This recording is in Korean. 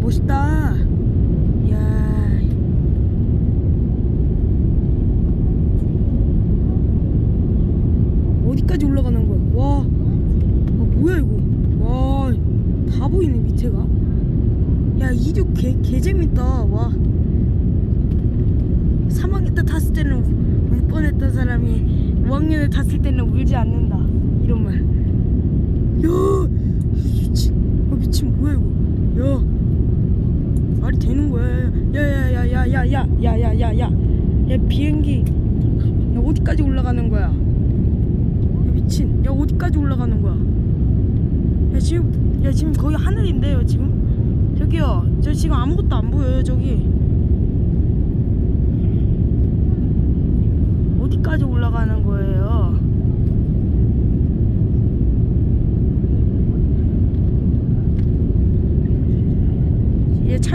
멋있다. 이야. 어디까지 올라가는 거야? 와. 아, 뭐야, 이거. 와. 다 보이네, 밑에가. 야, 이륙 개, 개 재밌다. 와. 사망했 때 탔을 때는 울 뻔했던 사람이 5학년에 탔을 때는 울지 않는다. 이런 말. 야야야 야야야야 야 비행기 야 어디까지 올라가는 거야? 야 미친. 야 어디까지 올라가는 거야? 야 지금 야 지금 거의 하늘인데요 지금? 저기요 저 지금 아무것도 안 보여요 저기. 어디까지 올라가는 거예요?